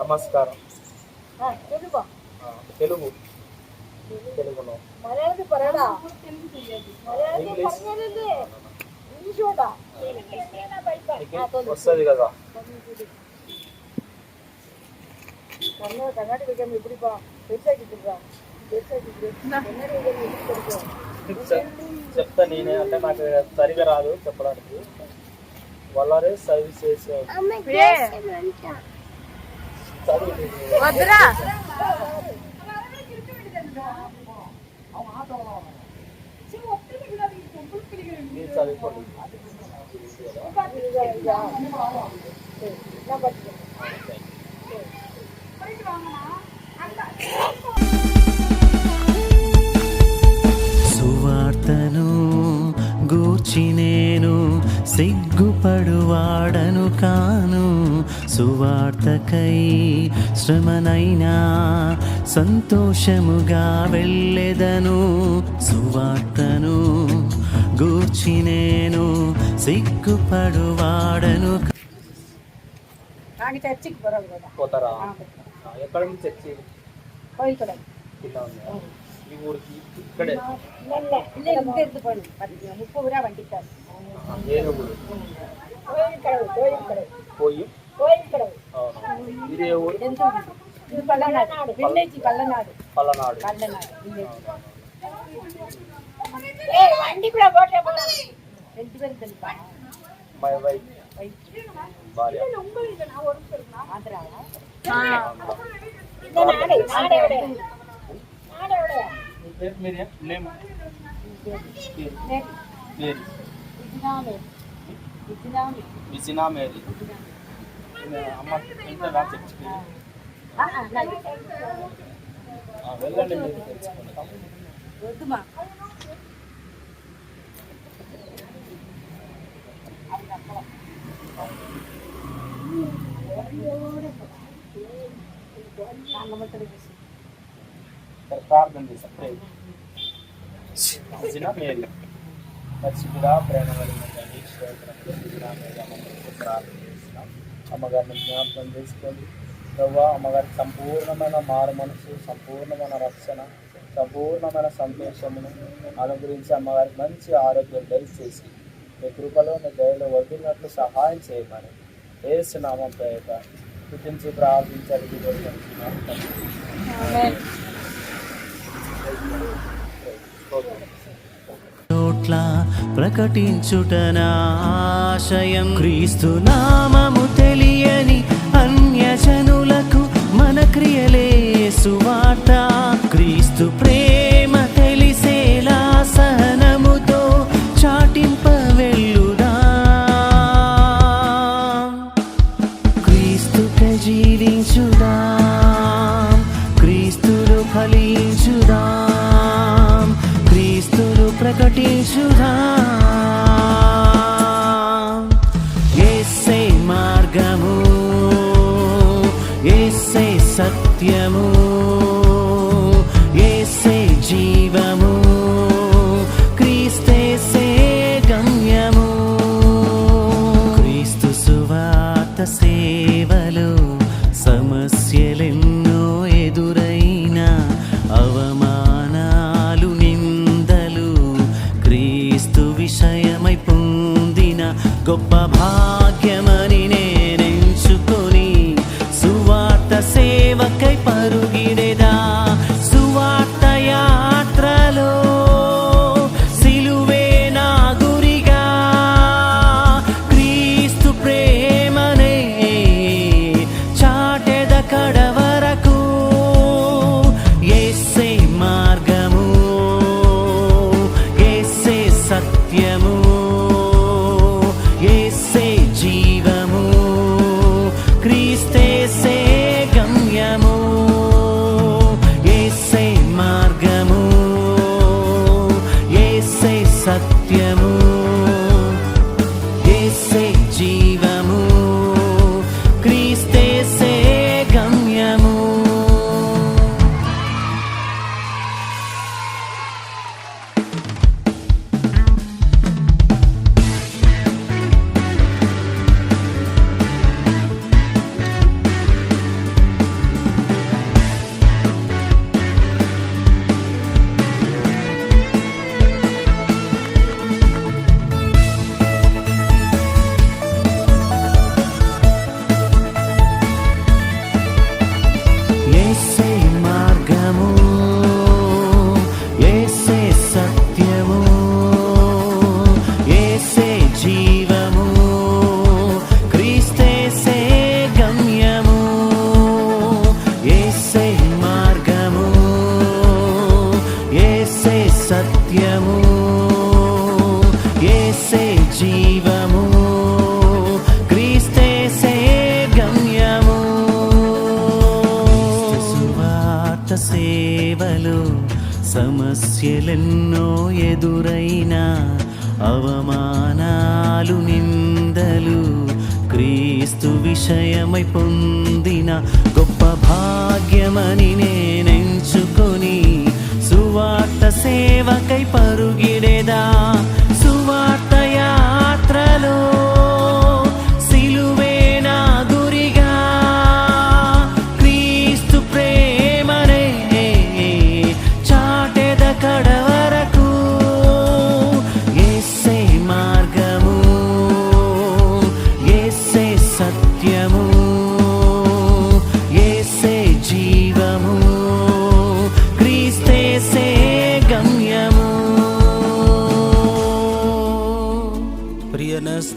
నమస్కారం. తెలుగు. తెలుగు. తెలుగులో. మలయాళం పరడా? ఇంగ్లీష్. వస్తుంది కదా. ಕರ್ನಾಟಕ ಎಕ್ಸಾಮ್ எப்படி பா చెప్తా నేనే. అంటే నాకు సరిగా రాదు చెప్పడానికి. వాళ్ళరే సర్వీస్ చేసారు సువార్తను గూర్చి నేను సిగ్గు సిగ్గుపడువాడను కాను సువార్తకై శ్రమనైనా సంతోషముగా వెళ్ళెదను. సువార్తను గూర్చి నేను సిగ్గుపడువాడను చర్చికి పోతారా? ఎక్కడ చర్చి? కోయిల్ కూడా ఊరికి கோயில் கடவு கோயில்? கடவு கோயில் கோயில் கடவு இது இது பல்லநாடு வில்லேஜ் பல்லநாடு. பல்லநாடு. பல்லநாடு வில்லேஜ். ஏய் வண்டிக்குள்ள போட்டே போடா. ரெண்டு பேரும் தெரியுமா பேர் மேரியா நேம்? பேர். பேர். இதுதான் విసినా మేరీ అమ్మ చర్చికి ఆ, వెళ్ళండి మీరు ప్రార్థన చేస్తాం ప్రే విసినా మేరీ పరిశుద్ధుడా ప్రేమ అమ్మగారిని జ్ఞాపకం చేసుకోండి. ప్రవ్వా అమ్మగారికి సంపూర్ణమైన మారు మనసు సంపూర్ణమైన రక్షణ సంపూర్ణమైన సంతోషమును అనుగ్రహించి అమ్మగారికి మంచి ఆరోగ్యం దయచేసి మీ కృపలో మీ దయలో వదిలినట్లు సహాయం చేయమని ఏసునామం పేట పుట్టించి ప్రార్థించాలి. చోట్ల పట్ల ప్రకటించుటన ఆశయం. క్రీస్తు నామము తెలియని అన్యజనులకు మన క్రియలే సువార్త. క్రీస్తులు ప్రకటించుదాం ఎస్సే మార్గము ఎస్సే సత్యము. పొందిన గొప్ప భాగ్యమని జీవము క్రీస్తేసే గమ్యము. సువార్త సేవలు సమస్యలెన్నో ఎదురైనా అవమానాలు నిందలు క్రీస్తు విషయమై పొందిన గొప్ప భాగ్యమని నేనెంచుకొని సువార్త సేవకై పరుగే